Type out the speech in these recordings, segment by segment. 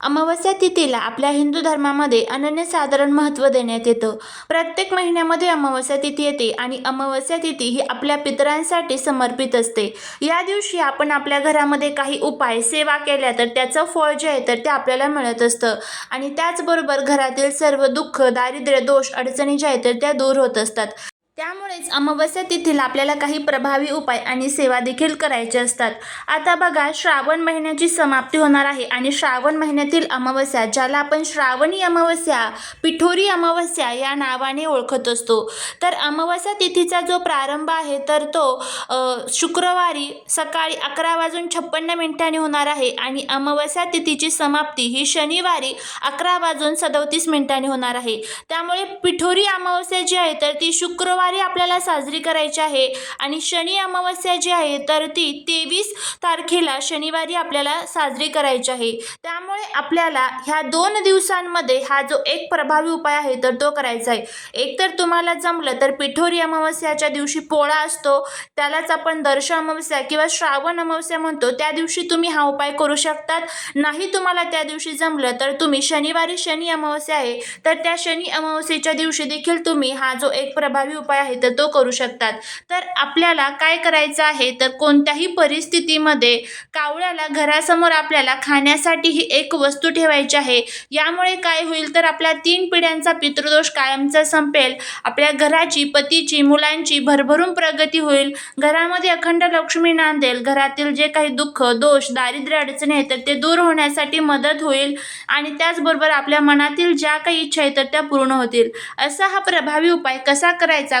अमावस्या तिथीला आपल्या हिंदू धर्मामध्ये अनन्यसाधारण महत्त्व देण्यात येतं. प्रत्येक महिन्यामध्ये अमावस्या तिथी येते आणि अमावस्या तिथी ही आपल्या पितरांसाठी समर्पित असते. या दिवशी आपण आपल्या घरामध्ये काही उपाय सेवा केल्या तर त्याचं फळ जे आहे तर ते आपल्याला मिळत असतं. आणि त्याचबरोबर घरातील सर्व दुःख दारिद्र्य दोष अडचणी ज्या आहेत तर त्या दूर होत असतात. त्यामुळेच अमावस्या तिथीला आपल्याला काही प्रभावी उपाय आणि सेवा देखील करायचे असतात. आता बघा श्रावण महिन्याची समाप्ती होणार आहे आणि श्रावण महिन्यातील अमावस्या ज्याला आपण श्रावणी अमावस्या पिठोरी अमावस्या या नावाने ओळखत असतो. तर अमावस्या तिथीचा जो प्रारंभ आहे तर तो शुक्रवारी सकाळी अकरा वाजून छप्पन्न मिनिटांनी होणार आहे आणि अमावस्या तिथीची समाप्ती ही शनिवारी अकरा वाजून सदोतीस मिनिटांनी होणार आहे. त्यामुळे पिठोरी अमावस्या जी आहे तर ती शुक्रवार आपल्याला साजरी करायची आहे आणि शनी अमावस्या जी आहे तर ती तेवीस तारखेला शनिवारी आपल्याला साजरी करायची आहे. त्यामुळे आपल्याला ह्या दोन दिवसांमध्ये हा जो एक प्रभावी उपाय आहे तर तो करायचा आहे. एक तर तुम्हाला जमलं तर पिठोरी अमावस्याच्या दिवशी पोळा असतो त्यालाच आपण दर्श अमावस्या किंवा श्रावण अमावस्या म्हणतो त्या दिवशी तुम्ही हा उपाय करू शकतात. नाही तुम्हाला त्या दिवशी जमलं तर तुम्ही शनिवारी शनी अमावस्या आहे तर त्या शनी अमावस्येच्या दिवशी देखील तुम्ही हा जो एक प्रभावी उपाय आहे तर तो करू शकतात. तर आपल्याला काय करायचं आहे? तर कोणत्याही परिस्थितीमध्ये कावळ्याला घरासमोर आपल्याला खाण्यासाठी ही एक वस्तू ठेवायची आहे. यामुळे काय होईल? तर आपल्या तीन पिढ्यांचा पितृदोष कायमचा संपेल. आपल्या घराची पतीची मुलांची भरभरून प्रगती होईल. घरामध्ये अखंड लक्ष्मी नांदेल. घरातील जे काही दुःख दोष दारिद्र्य अडचणी आहेत तर ते दूर होण्यासाठी मदत होईल. आणि त्याचबरोबर आपल्या मनातील ज्या काही इच्छा आहेत तर त्या पूर्ण होतील. असा हा प्रभावी उपाय कसा करायचा?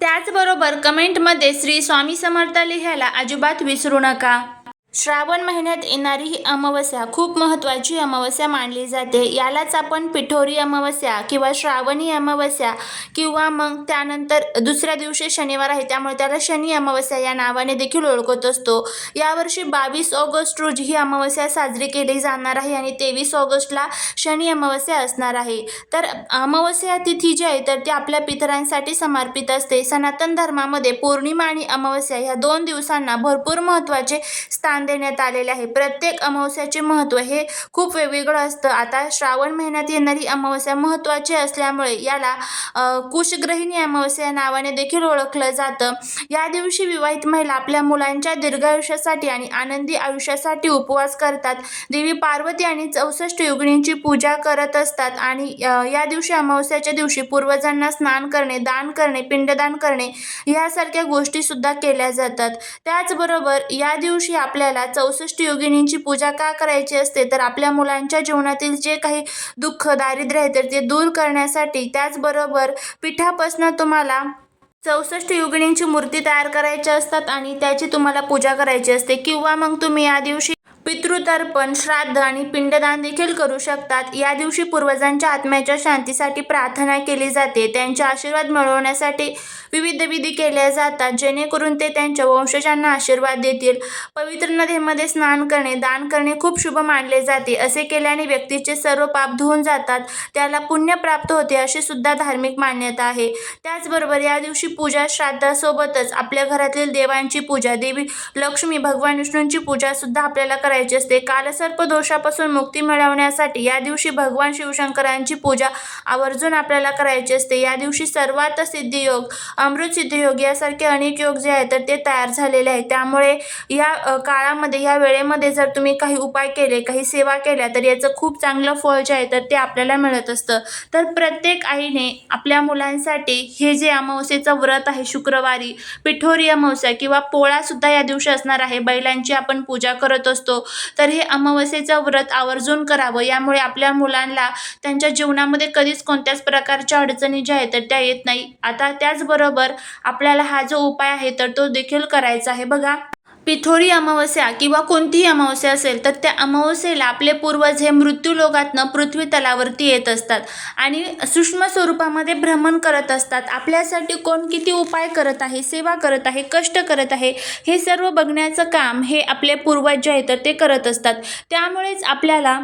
त्याचबरोबर कमेंटमध्ये श्री स्वामी समर्थ लिहायला अजिबात विसरू नका. श्रावण महिन्यात येणारी ही अमावस्या खूप महत्त्वाची अमावस्या मानली जाते. यालाच आपण पिठोरी अमावस्या किंवा श्रावणी अमावस्या किंवा मग त्यानंतर दुसऱ्या दिवशी शनिवार आहे त्यामुळे त्याला शनी अमावस्या या नावाने देखील ओळखत असतो. यावर्षी बावीस ऑगस्ट रोजी ही अमावस्या साजरी केली जाणार आहे आणि तेवीस ऑगस्टला शनी अमावस्या असणार आहे. तर अमावस्या तिथी जी आहे तर ती आपल्या पितरांसाठी समर्पित असते. सनातन धर्मामध्ये पौर्णिमा आणि अमावस्या ह्या दोन दिवसांना भरपूर महत्त्वाचे स्थान देण्यात आलेले आहे. प्रत्येक अमावस्याचे महत्त्व हे खूप वेगवेगळं असतं. आता श्रावण महिन्यात येणारी अमावस्या महत्त्वाची असल्यामुळे याला कुशग्रहिणी अमावस्या नावाने देखील ओळखलं जातं. या दिवशी विवाहित महिला आपल्या मुलांच्या दीर्घायुष्यासाठी आणि आनंदी आयुष्यासाठी उपवास करतात. देवी पार्वती आणि चौसष्ट योगिनींची पूजा करत असतात आणि या दिवशी अमावस्याच्या दिवशी पूर्वजांना स्नान करणे दान करणे पिंडदान करणे यासारख्या गोष्टीसुद्धा केल्या जातात. त्याचबरोबर या दिवशी आपल्याला चौसष्ट योगिनींची पूजा का करायची असते? तर आपल्या मुलांच्या जीवनातील जे काही दुःख दारिद्र्य आहे तर ते दूर करण्यासाठी त्याचबरोबर पिठापासनं तुम्हाला चौसष्ट युगिणींची मूर्ती तयार करायची असतात आणि त्याची तुम्हाला पूजा करायची असते. किंवा मग तुम्ही या दिवशी पितृतर्पण श्राद्ध आणि पिंडदान देखील करू शकतात. या दिवशी पूर्वजांच्या आत्म्याच्या शांतीसाठी प्रार्थना केली जाते. त्यांचे आशीर्वाद मिळवण्यासाठी विविध विधी केल्या जातात जेणेकरून ते त्यांच्या वंशजांना आशीर्वाद देतील. पवित्र नदीमध्ये स्नान करणे दान करणे खूप शुभ मानले जाते. असे केल्याने व्यक्तीचे सर्व पाप धुवून जातात. त्याला पुण्य प्राप्त होते अशी सुद्धा धार्मिक मान्यता आहे. त्याचबरोबर या दिवशी पूजा श्राद्धासोबतच आपल्या घरातील देवांची पूजा देवी लक्ष्मी भगवान विष्णूंची पूजा सुद्धा आपल्याला करायची असते. कालसर्प दोषापासून मुक्ती मिळवण्यासाठी या दिवशी भगवान शिवशंकरांची पूजा आवर्जून आपल्याला करायची असते. या दिवशी सर्वात सिद्धियोग अमृत सिद्धियोग यासारखे अनेक योग जे आहेत तर ते तयार झालेले आहेत. त्यामुळे या काळामध्ये या वेळेमध्ये जर तुम्ही काही उपाय केले काही सेवा केल्या तर याचं खूप चांगलं फळ जे आहे तर ते आपल्याला मिळत असतं. तर प्रत्येक आईने आपल्या मुलांसाठी हे जे अमावस्येचं व्रत आहे शुक्रवारी पिठोरी अमावस्या किंवा पोळासुद्धा या दिवशी असणार आहे. बैलांची आपण पूजा करत असतो. तर हे अमावस्येचं व्रत आवर्जून करावं. यामुळे आपल्या मुलांना त्यांच्या जीवनामध्ये कधीच कोणत्याच प्रकारच्या अडचणी ज्या आहेत तर त्या येत नाही. आता त्याचबरोबर आपल्याला हा जो उपाय आहे तर तो देखील करायचा आहे. बघा पिठोरी अमावस्या किंवा कोणतीही अमावस्या असेल तर त्या अमावस्येला आपले पूर्वज हे मृत्यूलोकातनं पृथ्वी तलावरती येत असतात आणि सूक्ष्म स्वरूपामध्ये भ्रमण करत असतात. आपल्यासाठी कोण किती उपाय करत आहे सेवा करत आहे कष्ट करत आहे हे सर्व बघण्याचं काम हे आपले पूर्वज जे आहेत तर ते करत असतात. त्यामुळेच आपल्याला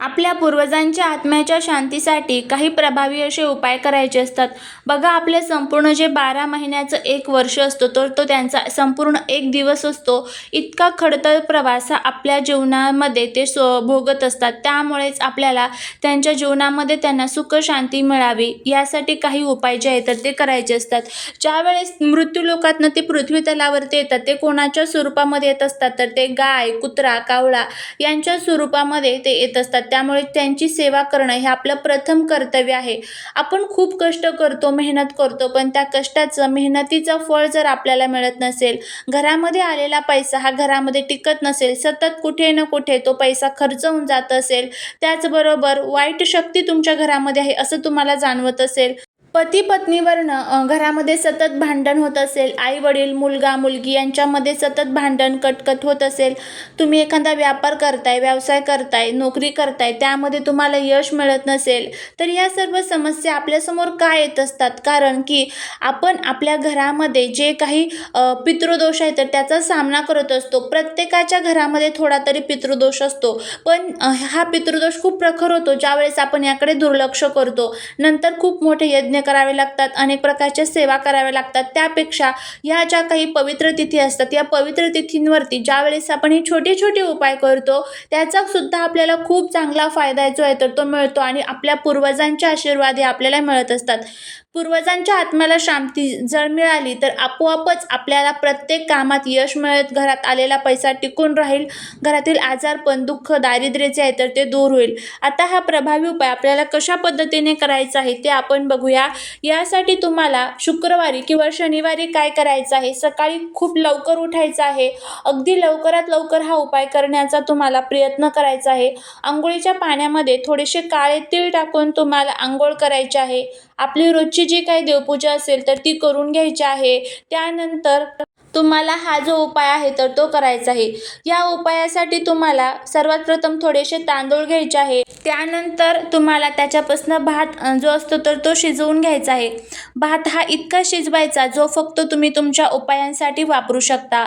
आपल्या पूर्वजांच्या आत्म्याच्या शांतीसाठी काही प्रभावी असे उपाय करायचे असतात. बघा आपले संपूर्ण जे बारा महिन्याचं एक वर्ष असतो तर तो त्यांचा संपूर्ण एक दिवस असतो. इतका खडतर प्रवास हा आपल्या जीवनामध्ये ते सो भोगत असतात. त्यामुळेच आपल्याला त्यांच्या जीवनामध्ये त्यांना सुख शांती मिळावी यासाठी काही उपाय जे आहेत तर ते करायचे असतात. ज्यावेळेस मृत्यूलोकातनं ते पृथ्वी तलावरती येतात ते कोणाच्या स्वरूपामध्ये येत असतात तर ते गाय कुत्रा कावळा यांच्या स्वरूपामध्ये ते येत असतात असतात. त्यामुळे त्यांची सेवा करणं हे आपलं प्रथम कर्तव्य आहे. आपण खूप कष्ट करतो मेहनत करतो पण त्या कष्टाचं मेहनतीचं फळ जर आपल्याला मिळत नसेल घरामध्ये आलेला पैसा हा घरामध्ये टिकत नसेल सतत कुठे ना कुठे तो पैसा खर्च होऊन जात असेल त्याचबरोबर वाईट शक्ती तुमच्या घरामध्ये आहे असं तुम्हाला जाणवत असेल पती पत्नीवरनं घरामध्ये सतत भांडण होत असेल आई वडील मुलगा मुलगी यांच्यामध्ये सतत भांडण कटकट होत असेल तुम्ही एखादा व्यापार करताय व्यवसाय करताय नोकरी करताय त्यामध्ये तुम्हाला यश मिळत नसेल तर या सर्व समस्या आपल्यासमोर का येत असतात? कारण की आपण आपल्या घरामध्ये जे काही पितृदोष आहे तर त्याचा सामना करत असतो. प्रत्येकाच्या घरामध्ये थोडा तरी पितृदोष असतो. पण हा पितृदोष खूप प्रखर होतो ज्यावेळेस आपण याकडे दुर्लक्ष करतो. नंतर खूप मोठे यज्ञ करावे लागतात अनेक प्रकारच्या सेवा कराव्या लागतात. त्यापेक्षा ह्या ज्या काही पवित्र तिथी असतात या पवित्र तिथींवरती ज्यावेळेस आपण हे छोटे छोटे उपाय करतो त्याचा सुद्धा आपल्याला खूप चांगला फायदा जो आहे तर तो मिळतो आणि आपल्या पूर्वजांचे आशीर्वाद हे आपल्याला मिळत असतात. पूर्वजांच्या आत्म्याला शांती जर मिळाली तर आपोआपच आपल्याला प्रत्येक कामात यश मिळत घरात आलेला पैसा टिकून राहील घरातील आजारपण दुःख दारिद्र्य जे आहे तर ते दूर होईल. आता हा प्रभावी उपाय आपल्याला कशा पद्धतीने करायचा आहे ते आपण बघूया. यासाठी तुम्हाला शुक्रवारी किंवा शनिवारी काय करायचं आहे? सकाळी खूप लवकर उठायचं आहे. अगदी लवकरात लवकर हा उपाय करण्याचा तुम्हाला प्रयत्न करायचा आहे. आंघोळीच्या पाण्यामध्ये थोडेसे काळे तीळ टाकून तुम्हाला आंघोळ करायचे आहे. आपली रोजची जी काही देवपूजा असेल तर ती करून घ्यायची आहे. त्यानंतर तुम्हाला हा जो उपाय आहे तर तो करायचा आहे. या उपायासाठी तुम्हाला सर्वात प्रथम थोडेसे तांदूळ घ्यायचे आहे. त्यानंतर तुम्हाला त्याच्यापासून भात जो असतो तर तो शिजवून घ्यायचा आहे. भात हा इतका शिजवायचा जो फक्त तुम्ही तुमच्या उपायांसाठी वापरू शकता.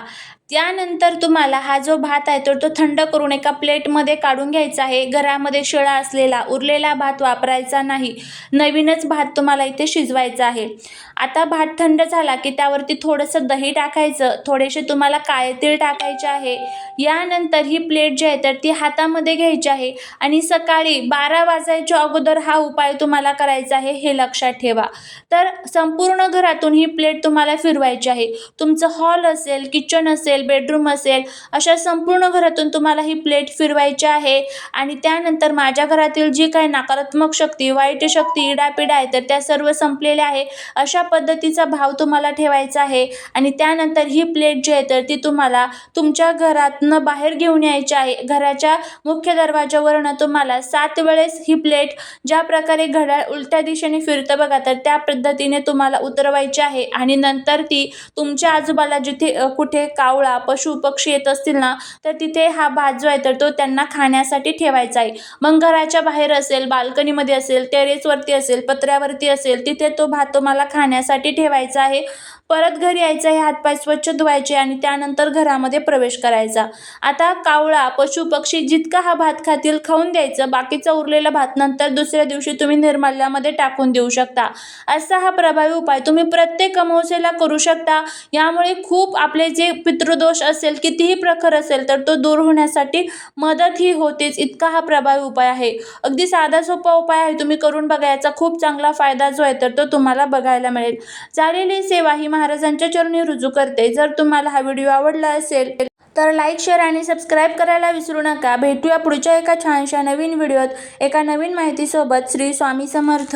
त्यानंतर तुम्हाला हा जो भात आहे तर तो थंड करून एका प्लेटमध्ये काढून घ्यायचा आहे. घरामध्ये शिळा असलेला उरलेला भात वापरायचा नाही. नवीनच भात तुम्हाला इथे शिजवायचा आहे. आता भात थंड झाला की त्यावरती थोडंसं दही टाकायचं. थोडेसे तुम्हाला काळे तीळ टाकायचे आहे. यानंतर ही प्लेट जी आहे तर ती हातामध्ये घ्यायची आहे. आणि सकाळी बारा वाजायच्या अगोदर हा उपाय तुम्हाला करायचा आहे हे लक्षात ठेवा. तर संपूर्ण घरातून ही प्लेट तुम्हाला फिरवायची आहे. तुमचं हॉल असेल किचन असेल बेडरूम असेल अशा संपूर्ण घरातून तुम्हाला ही प्लेट फिरवायची आहे. आणि त्यानंतर माझ्या घरातील जी काही नकारात्मक शक्ती वाईट शक्ती इडापिडा आहे तर त्या सर्व संपलेल्या आहे. अशा पद्धतीचा भाव तुम्हाला ठेवायचा आहे. आणि त्यानंतर ही प्लेट जी आहे तर ती तुम्हाला तुमच्या घरातनं बाहेर घेऊन यायची आहे. घराच्या मुख्य दरवाजावरनं तुम्हाला सात वेळेस ही प्लेट ज्या प्रकारे घड्याळ उलट्या दिशेने फिरतं बघा तर त्या पद्धतीने तुम्हाला उतरवायची आहे. आणि नंतर ती तुमच्या आजूबाला जिथे कुठे कावळा पशु पक्षी येत असतील ना तर तिथे हा भात जो आहे तर तो त्यांना खाण्यासाठी ठेवायचा आहे. मग घराच्या बाहेर असेल बाल्कनीमध्ये असेल टेरेसवरती असेल पत्र्यावरती असेल तिथे तो भात तुम्हाला खाण्यासाठी ठेवायचा आहे. परत घरी यायचं हे हातपाय स्वच्छ धुवायचे आणि त्यानंतर घरामध्ये प्रवेश करायचा. आता कावळा पशु पक्षी जितका हा भात खातील खाऊन द्यायचं बाकीचा उरलेला भात नंतर दुसऱ्या दिवशी तुम्ही निर्माल्यामध्ये टाकून देऊ शकता. असा हा प्रभावी उपाय तुम्ही प्रत्येक अमावस्येला करू शकता. यामुळे खूप आपले जे पितृदोष असेल कितीही प्रखर असेल तर तो दूर होण्यासाठी मदत ही होतेच. इतका हा प्रभावी उपाय आहे. अगदी साधा सोपा उपाय आहे. तुम्ही करून बघा याचा खूप चांगला फायदा जो आहे तर तो तुम्हाला बघायला मिळेल. झालेली सेवा ही महाराजांच्या चरणी रुजू करते. जर तुम्हाला हा व्हिडिओ आवडला असेल तर लाईक शेअर आणि सबस्क्राईब करायला विसरू नका. भेटूया पुढच्या एका छानशा नवीन व्हिडिओत. एका नवीन माहितीसोबत श्री स्वामी समर्थ.